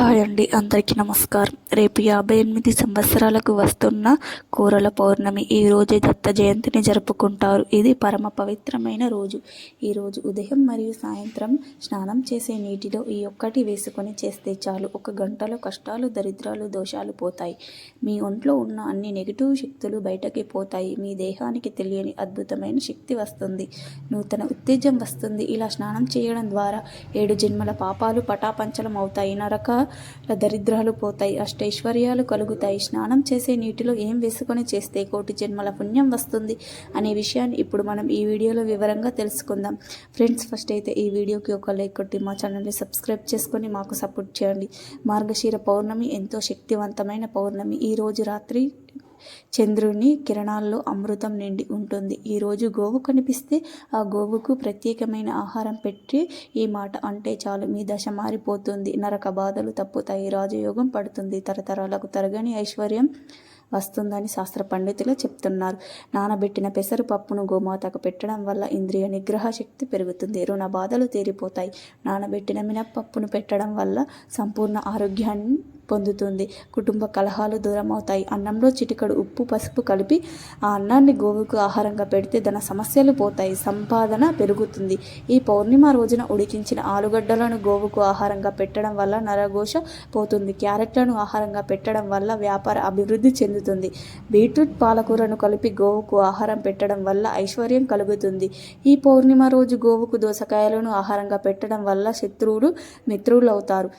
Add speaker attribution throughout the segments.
Speaker 1: Hi అండి అందరికీ నమస్కారం. రేపు యాభై ఎనిమిది సంవత్సరాలకు వస్తున్న కూరల పౌర్ణమి ఈ రోజే దత్త జయంతిని జరుపుకుంటారు. ఇది పరమ పవిత్రమైన రోజు. ఈ రోజు ఉదయం మరియు సాయంత్రం స్నానం చేసే నీటిలో ఈ ఒక్కటి వేసుకొని చేస్తే చాలు. ఒక గంటలో కష్టాలు దరిద్రాలు దోషాలు పోతాయి. మీ ఒంట్లో ఉన్న అన్ని నెగిటివ్ శక్తులు బయటకి పోతాయి. మీ దేహానికి తెలియని అద్భుతమైన శక్తి వస్తుంది. నూతన ఉత్తేజం వస్తుంది. ఇలా స్నానం చేయడం ద్వారా ఏడు జన్మల పాపాలు పటాపంచలం అవుతాయి. నరక దరిద్రాలు పోతాయి అష్టైశ్వర్యాలు కలుగుతాయి. స్నానం చేసే నీటిలో ఏం వేసుకొని చేస్తే కోటి జన్మల పుణ్యం వస్తుంది అనే విషయాన్ని ఇప్పుడు మనం ఈ వీడియోలో వివరంగా తెలుసుకుందాం. ఫ్రెండ్స్ ఫస్ట్ అయితే ఈ వీడియోకి ఒక లైక్ కొట్టి మా ఛానల్ని సబ్స్క్రైబ్ చేసుకొని మాకు సపోర్ట్ చేయండి. మార్గశీర పౌర్ణమి ఎంతో శక్తివంతమైన పౌర్ణమి. ఈ రోజు రాత్రి చంద్రుని కిరణాల్లో అమృతం నిండి ఉంటుంది. ఈరోజు గోవు కనిపిస్తే ఆ గోవుకు ప్రత్యేకమైన ఆహారం పెట్టి ఈ మాట అంటే చాలు. మీ దశ మారిపోతుంది. నరక బాధలు తప్పుతాయి. రాజయోగం పడుతుంది. తరతరాలకు తరగని ఐశ్వర్యం వస్తుందని శాస్త్ర పండితులు చెప్తున్నారు. నానబెట్టిన పెసరపప్పును గోమాతకు పెట్టడం వల్ల ఇంద్రియ నిగ్రహ శక్తి పెరుగుతుంది. రుణ బాధలు తీరిపోతాయి. నానబెట్టిన మినప్పప్పును పెట్టడం వల్ల సంపూర్ణ ఆరోగ్యాన్ని పొందుతుంది. కుటుంబ కలహాలు దూరం అవుతాయి అన్నంలో చిటికడు ఉప్పు పసుపు కలిపి ఆ అన్నాన్ని గోవుకు ఆహారంగా పెడితే తన సమస్యలు పోతాయి. సంపాదన పెరుగుతుంది. ఈ పౌర్ణిమ రోజున ఉడికించిన ఆలుగడ్డలను గోవుకు ఆహారంగా పెట్టడం వల్ల నరఘోష పోతుంది. క్యారెట్లను ఆహారంగా పెట్టడం వల్ల వ్యాపార అభివృద్ధి చెందుతుంది. బీట్రూట్ పాలకూరను కలిపి గోవుకు ఆహారం పెట్టడం వల్ల ఐశ్వర్యం కలుగుతుంది. ఈ పౌర్ణిమ రోజు గోవుకు దోసకాయలను ఆహారంగా పెట్టడం వల్ల శత్రువులు మిత్రులు అవుతారు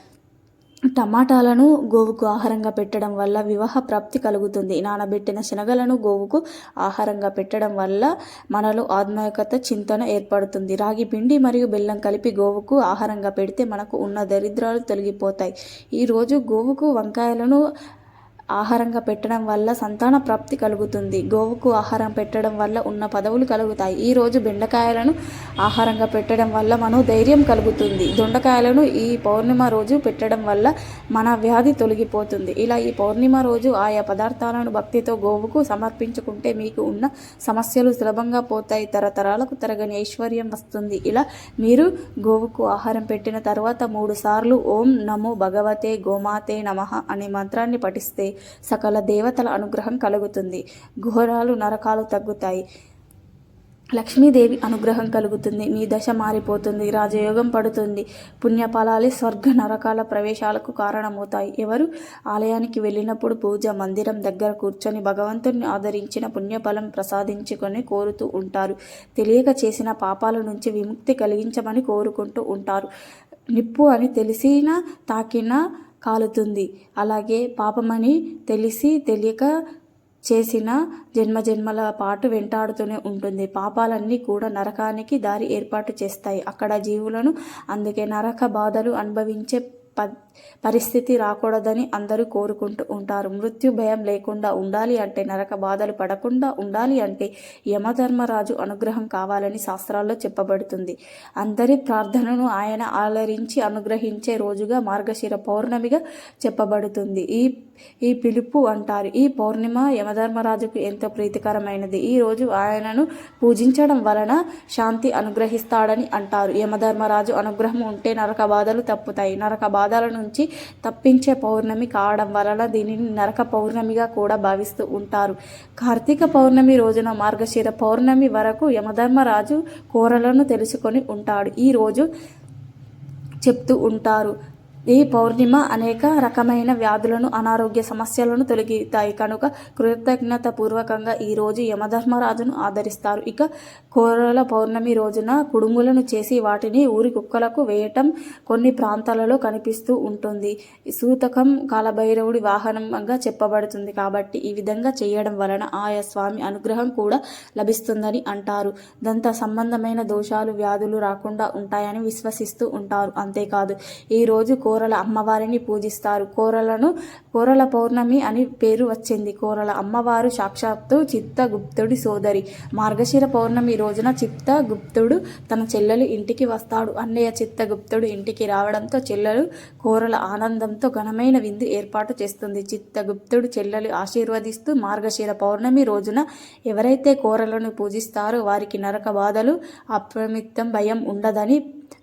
Speaker 1: టమాటాలను గోవుకు ఆహారంగా పెట్టడం వల్ల వివాహ ప్రాప్తి కలుగుతుంది. నానబెట్టిన శనగలను గోవుకు ఆహారంగా పెట్టడం వల్ల మనలో ఆత్మీయకత చింతన ఏర్పడుతుంది. రాగి పిండి మరియు బెల్లం కలిపి గోవుకు ఆహారంగా పెడితే మనకు ఉన్న దరిద్రాలు తొలగిపోతాయి. ఈరోజు గోవుకు వంకాయలను ఆహారంగా పెట్టడం వల్ల సంతాన ప్రాప్తి కలుగుతుంది. గోవుకు ఆహారం పెట్టడం వల్ల ఉన్న పదవులు కలుగుతాయి. ఈరోజు బెండకాయలను ఆహారంగా పెట్టడం వల్ల మనం ధైర్యం కలుగుతుంది. దొండకాయలను ఈ పౌర్ణిమ రోజు పెట్టడం వల్ల మన వ్యాధి తొలగిపోతుంది. ఇలా ఈ పౌర్ణిమ రోజు ఆయా పదార్థాలను భక్తితో గోవుకు సమర్పించుకుంటే మీకు ఉన్న సమస్యలు సులభంగా పోతాయి. తరతరాలకు తరగని ఐశ్వర్యం వస్తుంది. ఇలా మీరు గోవుకు ఆహారం పెట్టిన తర్వాత మూడు సార్లు ఓం నమో భగవతే గోమాతే నమ అనే మంత్రాన్ని పఠిస్తే సకల దేవతల అనుగ్రహం కలుగుతుంది. ఘోరాలు నరకాలు తగ్గుతాయి. లక్ష్మీదేవి అనుగ్రహం కలుగుతుంది. మీ దశ మారిపోతుంది. రాజయోగం పడుతుంది. పుణ్యఫలాలే స్వర్గ నరకాల ప్రవేశాలకు కారణమవుతాయి. ఎవరు ఆలయానికి వెళ్ళినప్పుడు పూజ మందిరం దగ్గర కూర్చొని భగవంతుని ఆదరించిన పుణ్యఫలం ప్రసాదించుకొని కోరుతూ ఉంటారు. తెలియక చేసిన పాపాల నుంచి విముక్తి కలిగించమని కోరుకుంటూ ఉంటారు. నిప్పు అని తెలిసిన తాకిన కాలుతుంది. అలాగే పాపమని తెలిసి తెలియక చేసిన జన్మజన్మల పాటు వెంటాడుతూనే ఉంటుంది. పాపాలన్నీ కూడా నరకానికి దారి ఏర్పాటు చేస్తాయి. అక్కడ జీవులను అందుకే నరక బాధలు అనుభవించే ప పరిస్థితి రాకూడదని అందరూ కోరుకుంటూ ఉంటారు. మృత్యు భయం లేకుండా ఉండాలి అంటే నరక బాధలు పడకుండా ఉండాలి అంటే యమధర్మరాజు అనుగ్రహం కావాలని శాస్త్రాల్లో చెప్పబడుతుంది. అందరి ప్రార్థనను ఆయన ఆలరించి అనుగ్రహించే రోజుగా మార్గశిర పౌర్ణమిగా చెప్పబడుతుంది. ఈ ఈ పిలుపు అంటారు ఈ పౌర్ణిమ యమధర్మరాజుకు ఎంతో ప్రీతికరమైనది. ఈ రోజు ఆయనను పూజించడం వలన శాంతి అనుగ్రహిస్తాడని అంటారు. యమధర్మరాజు అనుగ్రహం ఉంటే నరక బాధలు తప్పుతాయి. నరక బాధలను నుంచి తప్పించే పౌర్ణమి కావడం వలన దీనిని నరక పౌర్ణమిగా కూడా భావిస్తూ ఉంటారు. కార్తీక పౌర్ణమి రోజున మార్గశిర పౌర్ణమి వరకు యమధర్మరాజు కోరలను తెలుసుకొని ఉంటాడు. ఈ రోజు చెప్తూ ఉంటారు. ఈ పౌర్ణిమ అనేక రకమైన వ్యాధులను అనారోగ్య సమస్యలను తొలగితాయి. కనుక కృతజ్ఞత పూర్వకంగా ఈరోజు యమధర్మరాజును ఆదరిస్తారు. ఇక కోరల పౌర్ణమి రోజున కుడుములను చేసి వాటిని ఊరి కుక్కలకు వేయటం కొన్ని ప్రాంతాలలో కనిపిస్తూ ఉంటుంది. సూతకం కాలభైరవుడి వాహనంగా చెప్పబడుతుంది కాబట్టి ఈ విధంగా చేయడం వలన ఆయా స్వామి అనుగ్రహం కూడా లభిస్తుందని అంటారు. దంత సంబంధమైన దోషాలు వ్యాధులు రాకుండా ఉంటాయని విశ్వసిస్తూ ఉంటారు. అంతేకాదు ఈరోజు కోరల అమ్మవారిని పూజిస్తారు. కోరలను కోరల పౌర్ణమి అని పేరు వచ్చింది. కోరల అమ్మవారు సాక్షాత్తు చిత్తగుప్తుడి సోదరి. మార్గశిర పౌర్ణమి రోజున చిత్తగుప్తుడు తన చెల్లెలు ఇంటికి వస్తాడు. అన్నయ్య చిత్తగుప్తుడు ఇంటికి రావడంతో చెల్లెలు కోరల ఆనందంతో ఘనమైన విందు ఏర్పాటు చేస్తుంది. చిత్తగుప్తుడు చెల్లెలు ఆశీర్వదిస్తూ మార్గశిర పౌర్ణమి రోజున ఎవరైతే కోరలను పూజిస్తారో వారికి నరక బాధలు అప్రమిత్తం భయం ఉండదని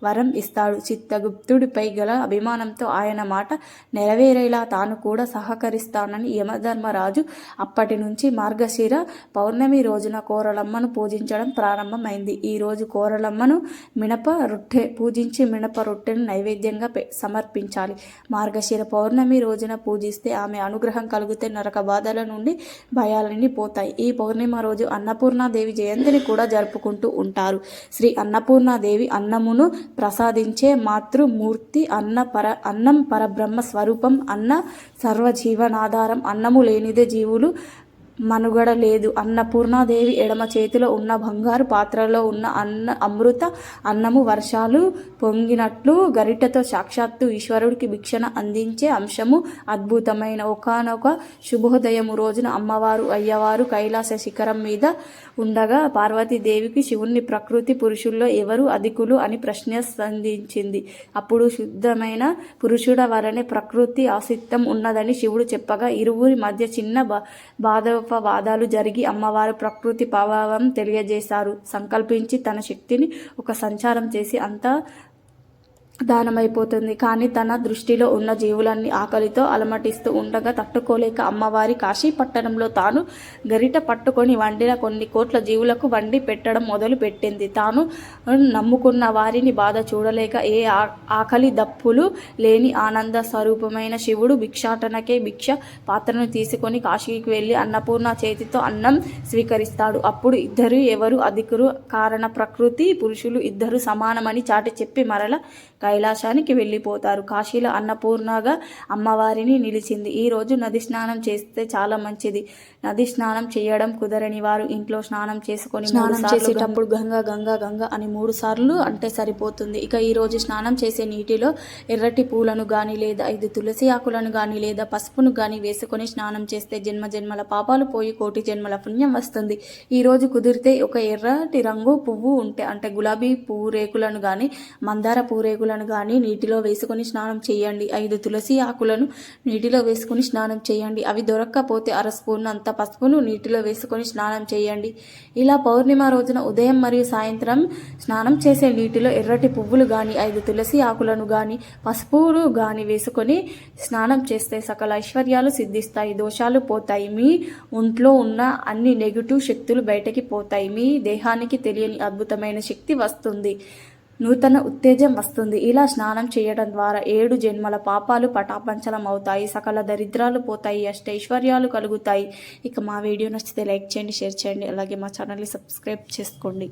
Speaker 1: వరం ఇస్తాడు. చిత్తగుప్తుడిపై గల అభిమానంతో ఆయన మాట నెరవేరేలా తాను కూడా సహకరిస్తానని యమధర్మరాజు అప్పటి నుంచి మార్గశిర పౌర్ణమి రోజున కోరలమ్మను పూజించడం ప్రారంభమైంది. ఈ రోజు కోరలమ్మను మినప రొట్టె పూజించి మినప రొట్టెను నైవేద్యంగా పె- సమర్పించాలి. మార్గశిర పౌర్ణమి రోజున పూజిస్తే ఆమె అనుగ్రహం కలిగితే నరక బాధల నుండి భయాలన్నీ పోతాయి. ఈ పౌర్ణిమ రోజు అన్నపూర్ణాదేవి జయంతిని కూడా జరుపుకుంటూ ఉంటారు. శ్రీ అన్నపూర్ణాదేవి అన్నమును ప్రసాదించే మాతృమూర్తి అన్న పర అన్నం పరబ్రహ్మ స్వరూపం అన్న సర్వజీవనాధారం అన్నము లేనిదే జీవులు మనుగడ లేదు. అన్నపూర్ణాదేవి ఎడమ చేతిలో ఉన్న బంగారు పాత్రలో ఉన్న అన్న అమృత అన్నము వర్షాలు పొంగినట్లు గరిటతో సాక్షాత్తు ఈశ్వరుడికి భిక్షణ అందించే అంశము అద్భుతమైన. ఒకానొక శుభోదయము రోజున అమ్మవారు అయ్యవారు కైలాస శిఖరం మీద ఉండగా పార్వతీదేవికి శివుణ్ణి ప్రకృతి పురుషుల్లో ఎవరు అధికులు అని ప్రశ్న సంధించింది. అప్పుడు శుద్ధమైన పురుషుడ వలనే ప్రకృతి ఆసిత్తం ఉన్నదని శివుడు చెప్పగా ఇరువురి మధ్య చిన్న బాధ బా వాదాలు జరిగి అమ్మవారు ప్రకృతి ప్రభావం తెలియజేశారు. సంకల్పించి తన శక్తిని ఒక సంచారం చేసి అంతా దానమైపోతుంది. కానీ తన దృష్టిలో ఉన్న జీవులన్నీ ఆకలితో అలమటిస్తూ ఉండగా తట్టుకోలేక అమ్మవారి కాశీ పట్టణంలో తాను గరిట పట్టుకొని వండిన కొన్ని కోట్ల జీవులకు వండి పెట్టడం మొదలు పెట్టింది. తాను నమ్ముకున్న వారిని బాధ చూడలేక ఏ ఆ- ఆకలి దప్పులు లేని ఆనంద స్వరూపమైన శివుడు భిక్షాటనకే భిక్ష పాత్రను తీసుకొని కాశీకి వెళ్ళి అన్నపూర్ణ చేతితో అన్నం స్వీకరిస్తాడు. అప్పుడు ఇద్దరు ఎవరు అధికులు కారణ ప్రకృతి పురుషులు ఇద్దరు సమానమని చాటి చెప్పి మరల కైలాసానికి వెళ్ళిపోతారు. కాశీలో అన్నపూర్ణగా అమ్మవారిని నిలిచింది. ఈ రోజు నది స్నానం చేస్తే చాలా మంచిది. నది స్నానం చేయడం కుదరని వారు ఇంట్లో స్నానం చేసుకొని స్నానం చేసేటప్పుడు గంగా గంగా గంగా అని మూడు సార్లు అంటే సరిపోతుంది. ఇక ఈ రోజు స్నానం చేసే నీటిలో ఎర్రటి పూలను గాని లేదా ఐదు తులసి ఆకులను గాని లేదా పసుపును గాని వేసుకొని స్నానం చేస్తే జన్మ జన్మల పాపాలు పోయి కోటి జన్మల పుణ్యం వస్తుంది. ఈ రోజు కుదిరితే ఒక ఎర్రటి రంగు పువ్వు ఉంటే అంటే గులాబీ పువ్వు రేకులను గాని మందార పువ్వు రేకులను కానీ నీటిలో వేసుకొని స్నానం చేయండి. ఐదు తులసి ఆకులను నీటిలో వేసుకొని స్నానం చేయండి. అవి దొరక్కపోతే అర స్పూన్ అంత పసుపును నీటిలో వేసుకొని స్నానం చేయండి. ఇలా పౌర్ణిమ రోజున ఉదయం మరియు సాయంత్రం స్నానం చేసే నీటిలో ఎర్రటి పువ్వులు కానీ ఐదు తులసి ఆకులను కానీ పసుపును కానీ వేసుకొని స్నానం చేస్తే సకల ఐశ్వర్యాలు సిద్ధిస్తాయి. దోషాలు పోతాయి. మీ ఒంట్లో ఉన్న అన్ని నెగిటివ్ శక్తులు బయటకి పోతాయి. మీ దేహానికి తెలియని అద్భుతమైన శక్తి వస్తుంది. నూతన ఉత్తేజం వస్తుంది. ఇలా స్నానం చేయడం ద్వారా ఏడు జన్మల పాపాలు పటాపంచలం అవుతాయి సకల దరిద్రాలు పోతాయి అష్టైశ్వర్యాలు కలుగుతాయి. ఇక మా వీడియో నచ్చితే లైక్ చేయండి షేర్ చేయండి. అలాగే మా ఛానల్ని సబ్స్క్రైబ్ చేసుకోండి.